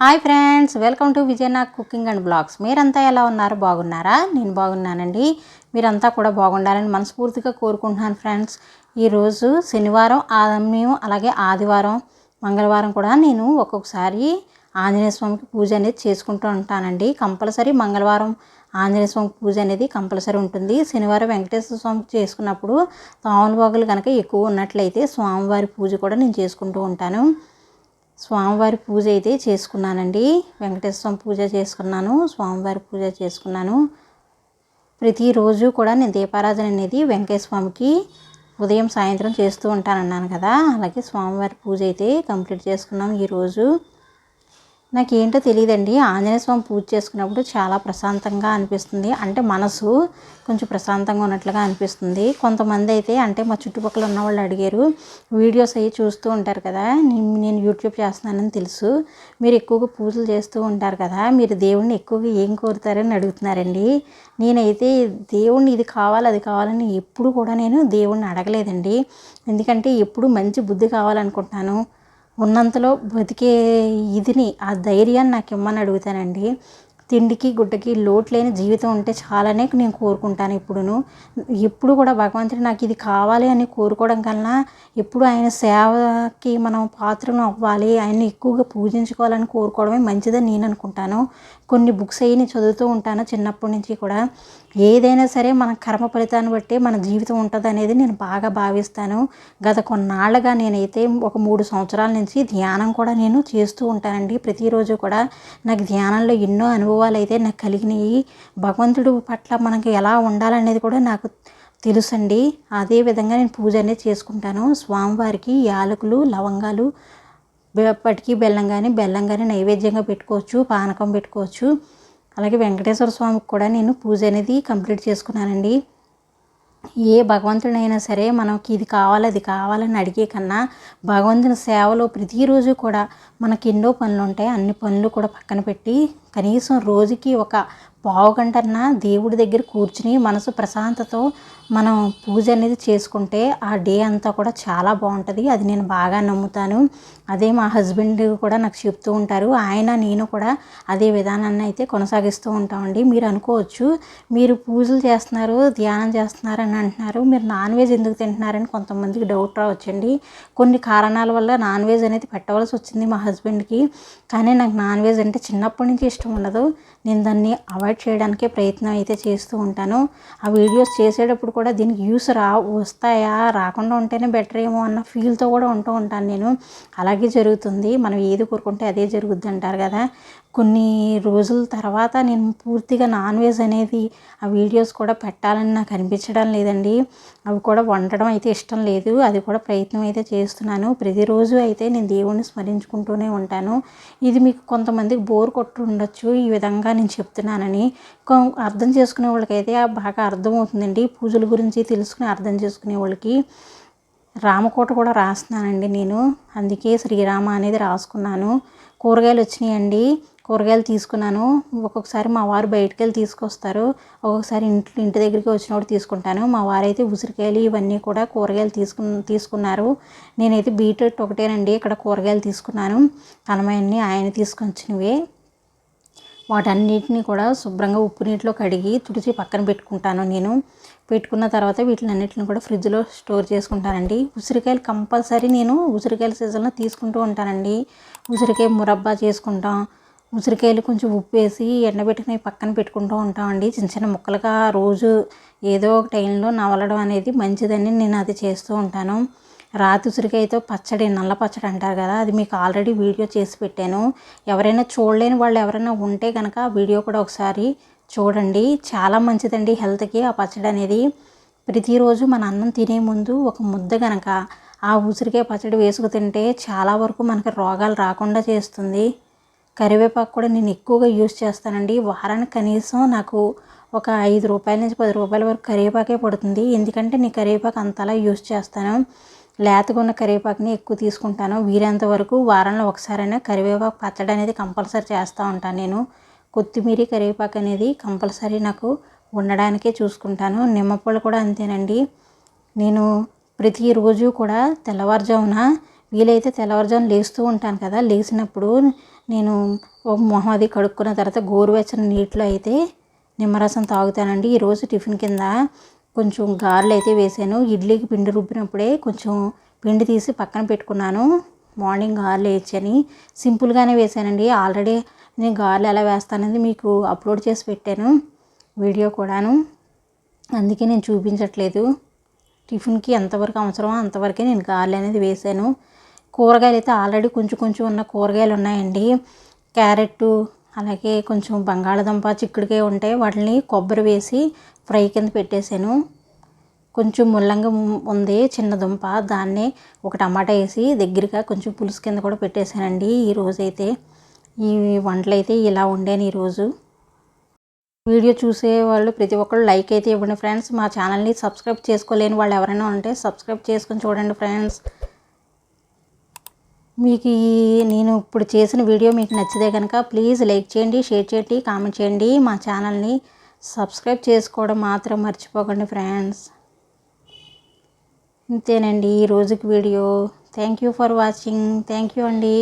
Hi friends welcome to Vijayanath cooking and blogs. మీరంతా ఎలా ఉన్నారు? బాగున్నారా? నేను బాగున్నానండి. మీరంతా కూడా బాగుండాలని మనస్ఫూర్తిగా కోరుకుంటున్నాను ఫ్రెండ్స్. ఈరోజు శనివారం ఆదమ్యం అలాగే ఆదివారం మంగళవారం కూడా నేను ఒక్కొక్కసారి ఆంజనేయ స్వామికి పూజ అనేది చేసుకుంటూ ఉంటానండి. కంపల్సరీ మంగళవారం ఆంజనేయ స్వామి పూజ అనేది కంపల్సరీ ఉంటుంది. శనివారం వెంకటేశ్వర స్వామికి చేసుకున్నప్పుడు తాములబాగులు కనుక ఎక్కువ ఉన్నట్లయితే స్వామివారి పూజ కూడా నేను చేసుకుంటూ ఉంటాను. స్వామివారి పూజ అయితే చేసుకున్నానండి. వెంకటేశ్వర స్వామి పూజ చేసుకున్నాను స్వామివారి పూజ చేసుకున్నాను. ప్రతిరోజు కూడా నేను దీపారాధన అనేది వెంకటేశ్వర స్వామికి ఉదయం సాయంత్రం చేస్తూ ఉంటానన్నాను కదా. అలాగే స్వామివారి పూజ అయితే కంప్లీట్ చేసుకున్నాం ఈరోజు నాకేంటో తెలియదండి ఆంజనేయ స్వామి పూజ చేసుకున్నప్పుడు చాలా ప్రశాంతంగా అనిపిస్తుంది. అంటే మనసు కొంచెం ప్రశాంతంగా ఉన్నట్లుగా అనిపిస్తుంది. కొంతమంది అయితే అంటే మా చుట్టుపక్కల ఉన్న వాళ్ళు అడిగారు వీడియోస్ అవి చూస్తూ ఉంటారు కదా నేను యూట్యూబ్ చేస్తున్నానని తెలుసు. మీరు ఎక్కువగా పూజలు చేస్తూ ఉంటారు కదా మీరు దేవుణ్ణి ఎక్కువగా ఏం కోరుతారని అడుగుతున్నారండి. నేనైతే దేవుణ్ణి ఇది కావాలి అది కావాలని ఎప్పుడు కూడా నేను దేవుణ్ణి అడగలేదండి. ఎందుకంటే ఎప్పుడు మంచి బుద్ధి కావాలనుకుంటున్నాను. ఉన్నంతలో బతికే ఇదిని ఆ ధైర్యాన్ని నాకు ఇమ్మని అడుగుతానండి. తిండికి గుడ్డకి లోటు లేని జీవితం ఉంటే చాలానే నేను కోరుకుంటాను ఇప్పుడును. ఎప్పుడు కూడా భగవంతుడు నాకు ఇది కావాలి అని కోరుకోవడం కన్నా ఎప్పుడు ఆయన సేవకి మనం పాత్రను అవ్వాలి ఆయన్ని ఎక్కువగా పూజించుకోవాలని కోరుకోవడమే మంచిదని నేను అనుకుంటాను. కొన్ని బుక్స్ అయ్యి నేను చదువుతూ ఉంటాను చిన్నప్పటి నుంచి కూడా. ఏదైనా సరే మన కర్మ ఫలితాన్ని బట్టి మన జీవితం ఉంటుంది అనేది నేను బాగా భావిస్తాను. గత కొన్నాళ్ళుగా నేనైతే ఒక మూడు సంవత్సరాల నుంచి ధ్యానం కూడా నేను చేస్తూ ఉంటానండి. ప్రతిరోజు కూడా నాకు ధ్యానంలో ఎన్నో అనుభవం అనుభవాలు అయితే నాకు కలిగినాయి. భగవంతుడు పట్ల మనకి ఎలా ఉండాలనేది కూడా నాకు తెలుసండి. అదే విధంగా నేను పూజ అనేది చేసుకుంటాను. స్వామివారికి యాలకులు లవంగాలు పటికి బెల్లం కానీ బెల్లం కానీ నైవేద్యంగా పెట్టుకోవచ్చు పానకం పెట్టుకోవచ్చు. అలాగే వెంకటేశ్వర స్వామికి కూడా నేను పూజ అనేది కంప్లీట్ చేసుకున్నానండి. ఏ భగవంతుడైనా సరే మనకి ఇది కావాలి అది కావాలని అడిగే కన్నా భగవంతుని సేవలో ప్రతిరోజు కూడా మనకి ఎన్నో పనులు ఉంటాయి. అన్ని పనులు కూడా పక్కన పెట్టి కనీసం రోజుకి ఒక పావు గంటన్నా దేవుడి దగ్గర కూర్చుని మనసు ప్రశాంతతో మనం పూజ అనేది చేసుకుంటే ఆ డే అంతా కూడా చాలా బాగుంటుంది. అది నేను బాగా నమ్ముతాను. అదే మా హస్బెండ్ కూడా నాకు చెప్తూ ఉంటారు. ఆయన నేను కూడా అదే విధానాన్ని అయితే కొనసాగిస్తూ ఉంటామండి. మీరు అనుకోవచ్చు మీరు పూజలు చేస్తున్నారు ధ్యానం చేస్తున్నారు అని అంటున్నారు. మీరు నాన్ వెజ్ ఎందుకు తింటున్నారని కొంతమందికి డౌట్ రావచ్చండి. కొన్ని కారణాల వల్ల నాన్ వెజ్ అనేది పెట్టవలసి వచ్చింది మా హస్బెండ్కి. కానీ నాకు నాన్ వెజ్ అంటే చిన్నప్పటి నుంచి ఇష్టం ఉండదు. నేను దాన్ని అవాయిడ్ చేయడానికే ప్రయత్నం అయితే చేస్తూ ఉంటాను. ఆ వీడియోస్ చేసేటప్పుడు కూడా దీనికి యూస్ రా వస్తాయా రాకుండా ఉంటేనే బెటర్ ఏమో అన్న ఫీల్తో కూడా ఉంటూ ఉంటాను నేను. అలాగే జరుగుతుంది. మనం ఏది కోరుకుంటే అదే జరుగుద్ది అంటారు కదా. కొన్ని రోజుల తర్వాత నేను పూర్తిగా నాన్ వెజ్ అనేది ఆ వీడియోస్ కూడా పెట్టాలని నాకు అనిపించడం లేదండి. అవి కూడా వండడం అయితే ఇష్టం లేదు. అది కూడా ప్రయత్నం అయితే చేస్తున్నాను. ప్రతిరోజు అయితే నేను దేవుణ్ణి స్మరించుకుంటూనే ఉంటాను. ఇది మీకు కొంతమందికి బోర్ కొట్టు ఉండొచ్చు. ఈ విధంగా నేను చెప్తున్నానని. అర్థం చేసుకునే వాళ్ళకైతే బాగా అర్థమవుతుందండి. పూజల గురించి తెలుసుకుని అర్థం చేసుకునే వాళ్ళకి. రామకోట కూడా రాస్తున్నానండి నేను. అందుకే శ్రీరామ అనేది రాసుకున్నాను. కూరగాయలు వచ్చినాయండి. కూరగాయలు తీసుకున్నాను. ఒక్కొక్కసారి మా వారు బయటకు వెళ్ళి తీసుకొస్తారు. ఒక్కొక్కసారి ఇంటి ఇంటి దగ్గరికి వచ్చినప్పుడు తీసుకుంటాను. మా వారైతే ఉసిరికాయలు ఇవన్నీ కూడా కూరగాయలు తీసుకు తీసుకున్నారు. నేనైతే బీట్రూట్ ఒకటేనండి. ఇక్కడ కూరగాయలు తీసుకున్నాను. కనమయన్ని ఆయన తీసుకొచ్చినవే. వాటన్నిటిని కూడా శుభ్రంగా ఉప్పు నీటిలో కడిగి తుడిచి పక్కన పెట్టుకుంటాను నేను. పెట్టుకున్న తర్వాత వీటిని అన్నిటిని కూడా ఫ్రిడ్జ్లో స్టోర్ చేసుకుంటానండి. ఉసిరికాయలు కంపల్సరీ నేను ఉసిరికాయల సీజన్లో తీసుకుంటూ ఉంటానండి. ఉసిరికాయ మురబ్బా చేసుకుంటాం. ఉసిరికాయలు కొంచెం ఉప్పు వేసి ఎండబెట్టుకుని పక్కన పెట్టుకుంటూ ఉంటామండి. చిన్న చిన్న ముక్కలుగా రోజు ఏదో ఒక టైంలో నవలడం అనేది మంచిదని నేను అది చేస్తూ ఉంటాను. రాతి ఉసిరికాయతో పచ్చడి నల్ల పచ్చడి అంటారు కదా అది మీకు ఆల్రెడీ వీడియో చేసి పెట్టాను. ఎవరైనా చూడలేని వాళ్ళు ఎవరైనా ఉంటే కనుక ఆ వీడియో కూడా ఒకసారి చూడండి. చాలా మంచిదండి హెల్త్కి ఆ పచ్చడి అనేది. ప్రతిరోజు మన అన్నం తినే ముందు ఒక ముద్ద కనుక ఆ ఉసిరికాయ పచ్చడి వేసుకు తింటే చాలా వరకు మనకి రోగాలు రాకుండా చేస్తుంది. కరివేపాకు కూడా నేను ఎక్కువగా యూస్ చేస్తానండి. వారానికి కనీసం నాకు ఒక ఐదు రూపాయల నుంచి పది రూపాయల వరకు కరివేపాకే పడుతుంది. ఎందుకంటే నేను కరివేపాకు అంతలా యూస్ చేస్తాను. లేతగా ఉన్న కరివేపాకుని ఎక్కువ తీసుకుంటాను. వీరంత వరకు వారంలో ఒకసారైనా కరివేపాకు పచ్చడి అనేది కంపల్సరీ చేస్తూ ఉంటాను నేను. కొత్తిమీర కరివేపాకు అనేది కంపల్సరీ నాకు ఉండడానికే చూసుకుంటాను. నిమ్మపళ్ళు కూడా అంతేనండి. నేను ప్రతిరోజు కూడా తెల్లవారుజామున వీలైతే తెల్లవారుజామున లేస్తూ ఉంటాను కదా. లేచినప్పుడు నేను మొహం అది కడుక్కున్న తర్వాత గోరువెచ్చని నీటిలో అయితే నిమ్మరసం తాగుతానండి. ఈరోజు టిఫిన్ కింద కొంచెం గారెలు అయితే వేసాను. ఇడ్లీకి పిండి రుబ్బినప్పుడే కొంచెం పిండి తీసి పక్కన పెట్టుకున్నాను. మార్నింగ్ గారెలు వేయచ్చని సింపుల్గానే వేసానండి. ఆల్రెడీ నేను గారెలు ఎలా వేస్తానని మీకు అప్లోడ్ చేసి పెట్టాను వీడియో కూడాను. అందుకే నేను చూపించట్లేదు. టిఫిన్కి ఎంతవరకు అవసరమో అంతవరకే నేను గారెలు అనేది వేసాను. కూరగాయలు అయితే ఆల్రెడీ కొంచెం కొంచెం ఉన్న కూరగాయలు ఉన్నాయండి. క్యారెట్ అలాగే కొంచెం బంగాళదుంప చిక్కుడుకాయ ఉంటాయి. వాటిని కొబ్బరి వేసి ఫ్రై కింద పెట్టేశాను. కొంచెం ముల్లంగి ఉంది చిన్న దుంప. దాన్ని ఒక టమాటా వేసి దగ్గరగా కొంచెం పులుసు కింద కూడా పెట్టేశానండి ఈ రోజైతే. ఈ వంటలు అయితే ఇలా ఉండాను ఈరోజు వీడియో చూసే వాళ్ళు ప్రతి ఒక్కరు లైక్ అయితే ఇవ్వండి ఫ్రెండ్స్. మా ఛానల్ని సబ్స్క్రైబ్ చేసుకోలేని వాళ్ళు ఎవరైనా ఉంటే సబ్స్క్రైబ్ చేసుకొని చూడండి ఫ్రెండ్స్. మీకు ఈ నేను ఇప్పుడు చేసిన వీడియో మీకు నచ్చితే కనుక ప్లీజ్ లైక్ చేయండి షేర్ చేయండి కామెంట్ చేయండి. మా ఛానల్ని సబ్స్క్రైబ్ చేసుకోవడం మాత్రం మర్చిపోకండి ఫ్రెండ్స్. ఇంతేనండి ఈ రోజుకి video. Thank you for watching thank you అండి.